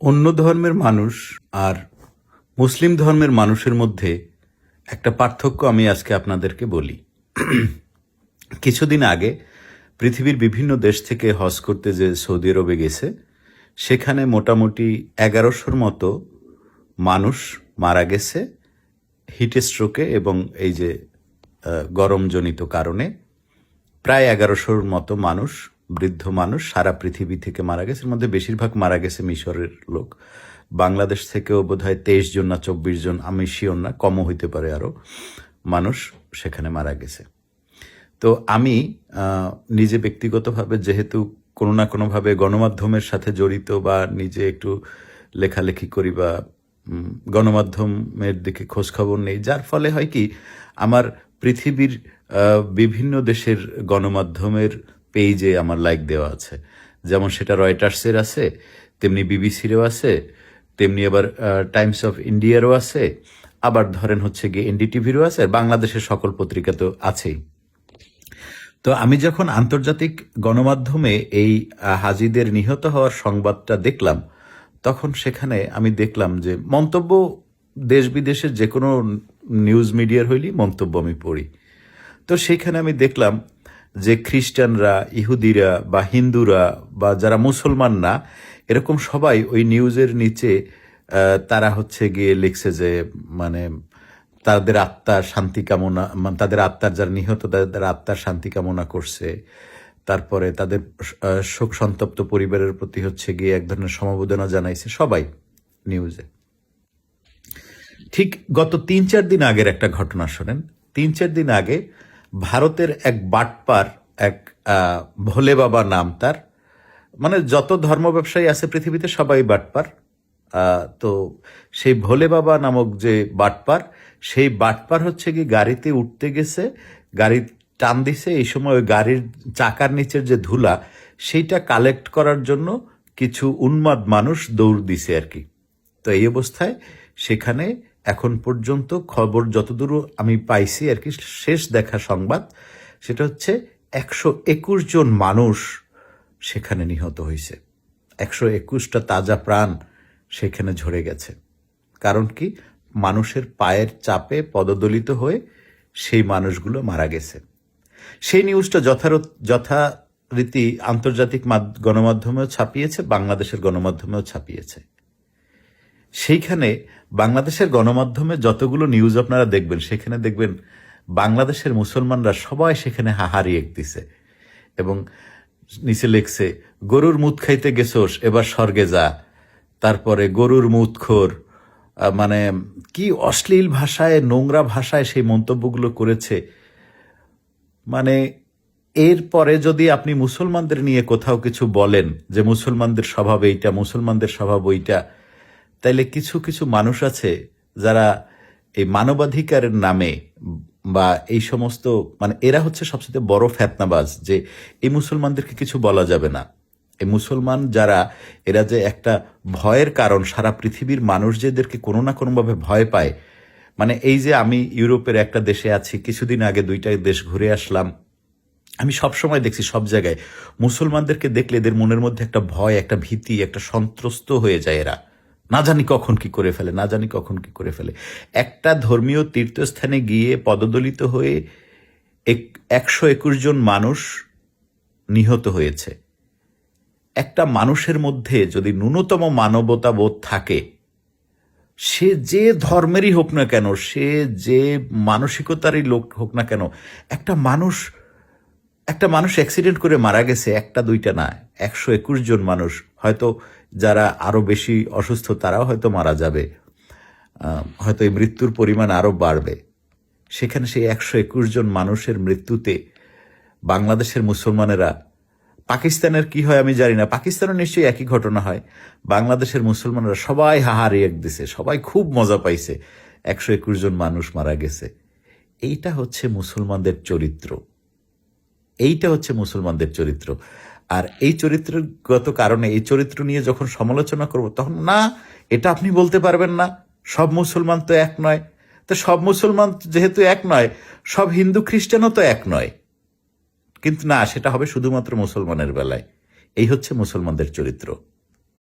অন্য ধর্মের মানুষ আর মুসলিম ধর্মের মানুষের মধ্যে একটা পার্থক্য আমি আজকে আপনাদেরকে বলি। কিছুদিন আগে পৃথিবীর বিভিন্ন দেশ থেকে হজ করতে যে সৌদি আরবে গেছে, সেখানে মোটামুটি এগারোশোর মতো মানুষ মারা গেছে হিট স্ট্রোকে এবং এই যে গরমজনিত কারণে। প্রায় এগারোশোর মতো মানুষ বৃদ্ধ মানুষ সারা পৃথিবী থেকে মারা গেছে। এর মধ্যে বেশিরভাগ মারা গেছে মিশরের লোক। বাংলাদেশ থেকেও বোধ হয় তেইশ জন না চব্বিশ জন, আমি শিওর না, কমও হইতে পারে আরও মানুষ সেখানে মারা গেছে। তো আমি নিজে ব্যক্তিগতভাবে যেহেতু কোনো না কোনোভাবে গণমাধ্যমের সাথে জড়িত বা নিজে একটু লেখালেখি করি বা গণমাধ্যমের দিকে খোঁজখবর নেই, যার ফলে হয় কি, আমার পৃথিবীর বিভিন্ন দেশের গণমাধ্যমের পেজে আমার লাইক দেওয়া আছে। যেমন সেটা রয়টার্সের আছে, তেমনি বিবিসিরও আছে, তেমনি আবার টাইমস অফ ইন্ডিয়ারও আছে, আবার ধরেন হচ্ছে গিয়ে এনডিটিভিরও আছে বাংলাদেশের সকল পত্রিকা তো আছেই। তো আমি যখন আন্তর্জাতিক গণমাধ্যমে এই হাজিদের নিহত হওয়ার সংবাদটা দেখলাম, তখন সেখানে আমি দেখলাম যে মন্তব্য দেশ বিদেশের যে কোনো নিউজ মিডিয়ার হইলেই মন্তব্য আমি পড়ি। তো সেখানে আমি দেখলাম যে খ্রিস্টানরা, ইহুদিরা বা হিন্দুরা বা যারা মুসলমান না, এরকম সবাই ওই নিউজের নিচে তারা হচ্ছে গিয়ে লিখছে যে মানে তাদের আত্মার শান্তি কামনা মানে তাদের আত্মার যারা নিহত, তাদের আত্মার শান্তি কামনা করছে। তারপরে তাদের শোক সন্তপ্ত পরিবারের প্রতি হচ্ছে গিয়ে এক ধরনের সমবেদনা জানাইছে সবাই নিউজে। ঠিক গত তিন চার দিন আগের একটা ঘটনা শোনেন। তিন চার দিন আগে ভারতের এক বাটপার, এক ভোলে বাবা নাম তার। মানে যত ধর্ম ব্যবসায়ী আছে পৃথিবীতে সবাই বাটপার। তো সেই ভোলে বাবা নামক যে বাটপার, সেই বাটপার হচ্ছে কি গাড়িতে উঠতে গেছে, গাড়ি টান দিছে, এই সময় গাড়ির চাকার নিচের যে ধুলা, সেইটা কালেক্ট করার জন্য কিছু উন্মাদ মানুষ দৌড় দিছে আর কি। তো এই অবস্থায় সেখানে এখন পর্যন্ত খবর যতদূর আমি পাইছি আর কি, শেষ দেখা সংবাদ, সেটা হচ্ছে একশো একুশ জন মানুষ সেখানে নিহত হয়েছে। একশো একুশটা তাজা প্রাণ সেখানে ঝরে গেছে। কারণ কি? মানুষের পায়ের চাপে পদদলিত হয়ে সেই মানুষগুলো মারা গেছে। সেই নিউজটা যথারত, যথারীতি আন্তর্জাতিক গণমাধ্যমেও ছাপিয়েছে, বাংলাদেশের গণমাধ্যমেও ছাপিয়েছে। সেইখানে বাংলাদেশের গণমাধ্যমে যতগুলো নিউজ আপনারা দেখবেন, সেখানে দেখবেন বাংলাদেশের মুসলমানরা সবাই সেখানে হাহারি এক দিছে এবং নিচে লেখছে, গরুর মুত খাইতে গেছোস, এবার স্বর্গে যা। তারপরে, গরুর মুতখোর মানে কি অশ্লীল ভাষায়, নোংরা ভাষায় সেই মন্তব্যগুলো করেছে। মানে এরপরে যদি আপনি মুসলমানদের নিয়ে কোথাও কিছু বলেন, যে মুসলমানদের স্বভাব এইটা, মুসলমানদের স্বভাব ওইটা তাইলে কিছু কিছু মানুষ আছে যারা এই মানবাধিকারের নামে বা এই সমস্ত মানে এরা হচ্ছে সবচেয়ে বড় ফ্যাতনাবাজ যে এই মুসলমানদেরকে কিছু বলা যাবে না। এই মুসলমান যারা, এরা যে একটা ভয়ের কারণ, সারা পৃথিবীর মানুষ যে এদেরকে কোনো না কোনোভাবে ভয় পায়। মানে এই যে আমি ইউরোপের একটা দেশে আছি, কিছুদিন আগে দুইটা দেশ ঘুরে আসলাম। আমি সব সময় দেখছি সব জায়গায় মুসলমানদেরকে দেখলে এদের মনের মধ্যে একটা ভয়, একটা ভীতি, একটা সন্ত্রস্ত হয়ে যায় এরা। না জানি কখন কি করে ফেলে, না জানি কখন কি করে ফেলে। একটা ধর্মীয় তীর্থস্থানে গিয়ে পদদলিত হয়ে এক- একশো একুশ জন মানুষ নিহত হয়েছে। একটা মানুষের মধ্যে যদি ন্যূনতম মানবতা বোধ থাকে, সে যে ধর্মেরই হোক না কেন, সে যে মানসিকতারই লোক হোক না কেন, একটা মানুষ একটা মানুষ অ্যাক্সিডেন্ট করে মারা গেছে, একটা দুইটা না, একশো একুশ জন মানুষ হয়তো যারা আরও বেশি অসুস্থ, তারাও হয়তো মারা যাবে। হয়তো এই মৃত্যুর পরিমাণ আরও বাড়বে। সেখানে সেই একশো একুশ জন মানুষের মৃত্যুতে বাংলাদেশের মুসলমানেরা, পাকিস্তানের কি হয় আমি জানি না, পাকিস্তানও নিশ্চয়ই একই ঘটনা হয়। বাংলাদেশের মুসলমানরা সবাই হাহারি এক দিছে, সবাই খুব মজা পাইছে। একশো একুশ জন মানুষ মারা গেছে। এইটা হচ্ছে মুসলমানদের চরিত্র। এইটা হচ্ছে মুসলমানদের চরিত্র। আর এই চরিত্রগত কারণে এই চরিত্র নিয়ে যখন সমালোচনা করব, তখন না, এটা আপনি বলতে পারবেন না, সব মুসলমান তো এক নয়। তো সব মুসলমান যেহেতু এক নয়, সব হিন্দু খ্রিস্টানও তো এক নয়। কিন্তু না, সেটা হবে শুধুমাত্র মুসলমানের বেলায়। এই হচ্ছে মুসলমানদের চরিত্র।